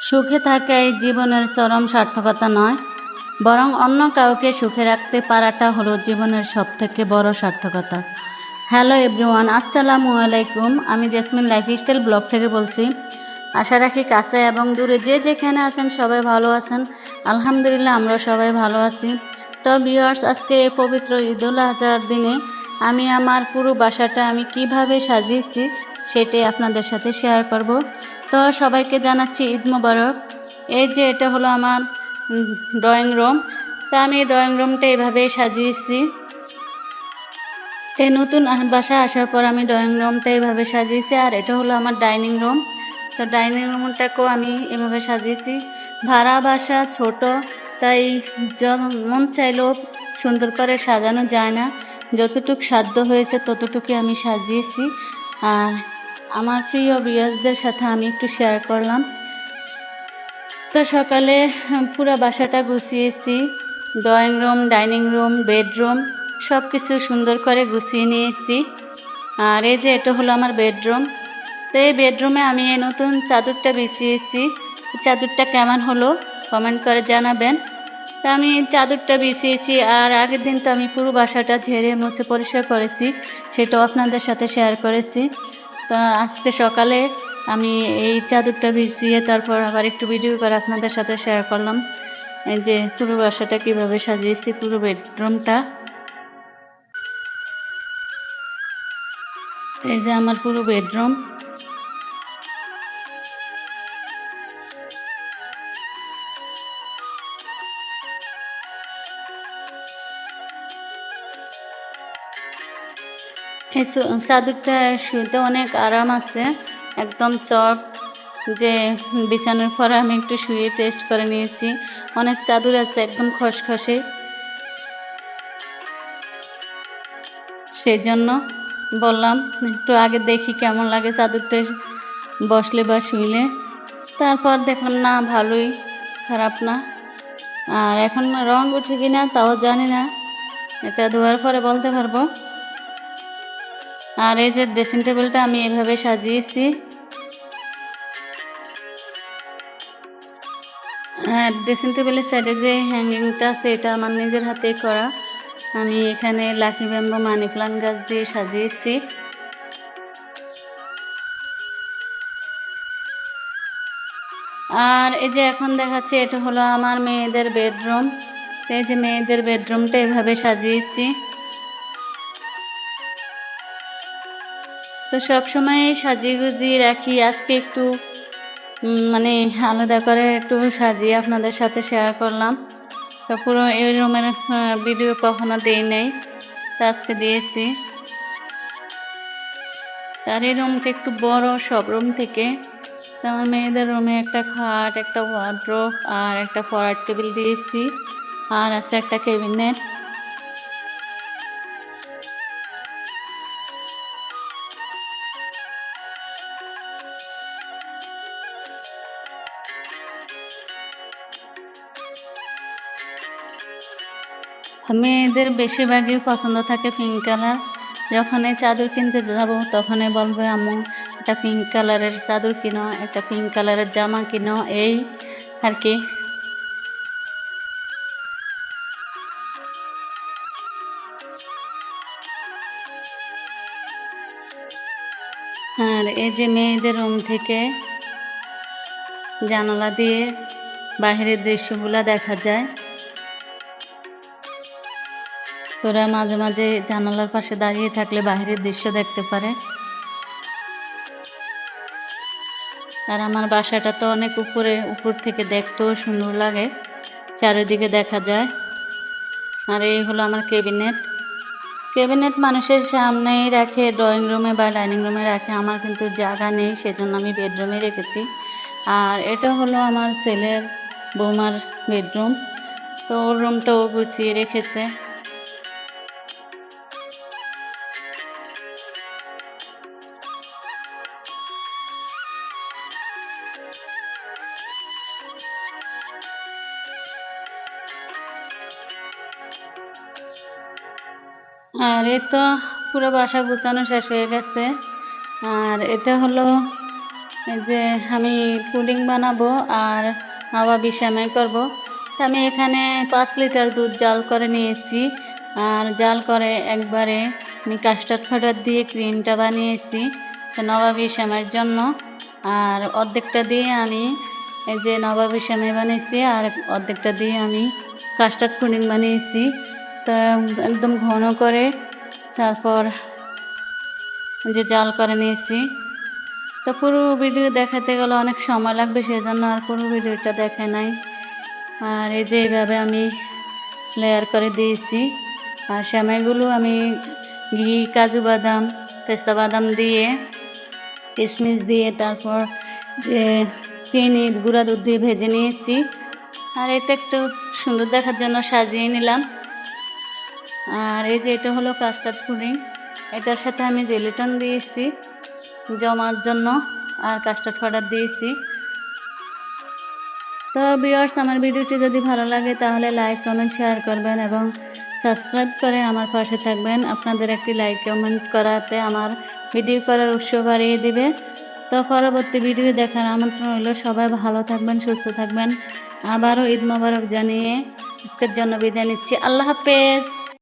সুখে থাকাই জীবনের চরম সার্থকতা নয়, বরং অন্য কাউকে সুখে রাখতে পারাটা হলো জীবনের সবথেকে বড় সার্থকতা। হ্যালো এভরিওয়ান, আসসালামু আলাইকুম। আমি জেসমিন লাইফস্টাইল ব্লগ থেকে বলছি, আশা রাখি কাছে এবং দূরে যে যেখানে আছেন সবাই ভালো আছেন। আলহামদুলিল্লাহ, আমরা সবাই ভালো আছি। তো ভিউয়ার্স আজকে এই পবিত্র ঈদুল আজহার দিনে আমি আমার পুরো বাসাটা আমি কীভাবে সাজিয়েছি সেটাই আপনাদের সাথে শেয়ার করব। তো সবাইকে জানাচ্ছি ঈদ মোবারক। এই যে এটা হলো আমার ড্রয়িং রুম তা আমি ড্রয়িং রুমটা এভাবেই সাজিয়েছি। এই নতুন বাসা আসার পর আমি ড্রয়িং রুমটা এইভাবে সাজিয়েছি। আর এটা হলো আমার ডাইনিং রুম তো ডাইনিং রুমটাকেও আমি এভাবে সাজিয়েছি। ভাড়া বাসা ছোট, তাই মন চাইলেও সুন্দর করে সাজানো যায় না। যতটুক সাধ্য হয়েছে ততটুকুই আমি সাজিয়েছি। আর আমার প্রিয় বিয়াসদের সাথে আমি একটু শেয়ার করলাম। তো সকালে পুরো বাসাটা গুছিয়েছি। Drawing room dining room bedroom সব কিছু সুন্দর করে গুছিয়ে নিয়েছি। আর এই যে এটা হলো আমার বেডরুম তো এই বেডরুমে আমি এই নতুন চাদরটা বিছিয়েছি। চাদরটা কেমন হলো কমেন্ট করে জানাবেন। তা আমি চাদরটা বিছিয়েছি আর আগের দিন তো আমি পুরো বাসাটা ঝেড়ে মুছে পরিষ্কার করেছি, সেটাও আপনাদের সাথে শেয়ার করেছি। তা আজকে সকালে আমি এই চাদরটা ভিজিয়ে তারপর আবার একটু ভিডিও করে আপনাদের সাথে শেয়ার করলাম। এই যে পুরো বাসাটা কীভাবে সাজিয়েছি, পুরো বেডরুমটা এই যে আমার পুরো বেডরুম এই চাদরটা শুতে অনেক আরাম আছে। একদম চক যে বিছানার পরে আমি একটু শুয়ে টেস্ট করে নিয়েছি। অনেক চাদর আছে, একদম খসখসে। সেই জন্য বললাম, একটু আগে দেখি কেমন লাগে চাদরটা বসলে বা শুইলে। তারপর দেখলাম, না, ভালোই, খারাপ না। আর এখন রং উঠে কিনা তাও জানি না। এটা ধোয়ার পরে বলতে পারব। আর এই যে ড্রেসিং টেবিলটা আমি এভাবে সাজিয়েছি। হ্যাঁ ড্রেসিং টেবিলের সাইডে যে হ্যাঙ্গিংটা আছে, এটা আমার নিজের হাতেই করা। আমি এখানে লাকি ব্যাম্বো মানি প্লান্ট গাছ দিয়ে সাজিয়েছি। আর এই যে এখন দেখাচ্ছে, এটা হলো আমার মেয়েদের বেডরুম এই যে মেয়েদের বেডরুমটা এভাবে সাজিয়েছি। তো সব সময় সাজিয়ে গুজিয়ে রাখি। আজকে একটু মানে আলাদা করে একটু সাজিয়ে আপনাদের সাথে শেয়ার করলাম। তো পুরো এই রুমের ভিডিও কখনো দেই নাই। তো আজকে দিয়েছি। আর এই রুমটা একটু বড়, সব রুম থেকে। তো আমার মেয়েদের রুমে একটা খাট, একটা ওয়ার্ড্রোব আর একটা ফরার টেবিল দিয়েছি। আর আছে একটা কেবিনেট মেয়েদের বেশিরভাগই পছন্দ থাকে পিঙ্ক কালার যখন এই চাদর কিনতে যাব, তখনই বলবে, আম্মু একটা পিঙ্ক কালারের চাদর কিনো একটা পিঙ্ক কালারের জামা কিনো। এই আর কি। আর এই যে মেয়েদের রুম থেকে জানালা দিয়ে বাইরের দৃশ্যগুলো দেখা যায়। তোরা মাঝে মাঝে জানালার পাশে দাঁড়িয়ে থাকলে বাইরের দৃশ্য দেখতে পারে। আর আমার বাসাটা তো অনেক উপরে, উপর থেকে দেখতেও সুন্দর লাগে। চারিদিকে দেখা যায়। আর এই হলো আমার কেবিনেট কেবিনেট মানুষের সামনেই রাখে, ড্রয়িং রুমে বা ডাইনিং রুমে রাখে। আমার কিন্তু জায়গা নেই, সেজন্য আমি বেডরুমে রেখেছি। আর এটা হলো আমার ছেলের বৌমার বেডরুম। তো ওর রুমটাও গুছিয়ে রেখেছে। আর এ তো পুরো বাসা গুছানো শেষ হয়ে গেছে। আর এটা হলো যে আমি পুডিং বানাবো আর হাওয়া বিশামাই করব। আমি এখানে পাঁচ লিটার দুধ জাল করে নিয়েছি। আর জাল করে একবারে আমি কাস্টার্ড পাউডার দিয়ে ক্রিমটা বানিয়েছি নবাবী শ্যামের জন্য। আর অর্ধেকটা দিয়ে আমি এই যে নবাবী শ্যামাই বানিয়েছি আর অর্ধেকটা দিয়ে আমি কাস্টার্ড পুডিং বানিয়েছি। তো একদম ঘন করে তারপর যে জাল করে নিয়েছি। তো পুরো ভিডিও দেখাতে গেলে অনেক সময় লাগবে, সেজন্য আর পুরো ভিডিওটা দেখে নাই। আর এই যে এইভাবে আমি লেয়ার করে দিয়েছি। আর সেমাইগুলো আমি ঘি, কাজু বাদাম, পেস্তা বাদাম দিয়ে কিশমিশ দিয়ে তারপর যে চিনি, গুঁড়া দুধ দিয়ে ভেজে নিয়েছি। আর এটা একটু সুন্দর দেখার জন্য সাজিয়ে নিলাম। আর এই যে এটা হলো কাস্টার্ড পুডিং এটার সাথে আমি জেলিটন দিয়েছি জমার জন্য আর কাস্টার্ড পাউডার দিয়েছি। তো বিয়ার্স আমার ভিডিওটি যদি ভালো লাগে তাহলে লাইক কমেন্ট শেয়ার করবেন এবং সাবস্ক্রাইব করে আমার পাশে থাকবেন। আপনাদের একটি লাইক কমেন্ট করাতে আমার ভিডিও করার উৎস বাড়িয়ে দিবে। তো পরবর্তী ভিডিও দেখার আমন্ত্রণ হলো সবাই ভালো থাকবেন, সুস্থ থাকবেন। আবারও ঈদ মোবারক জানিয়ে আজকের জন্য বিদায় নিচ্ছি। আল্লাহ হাফেজ।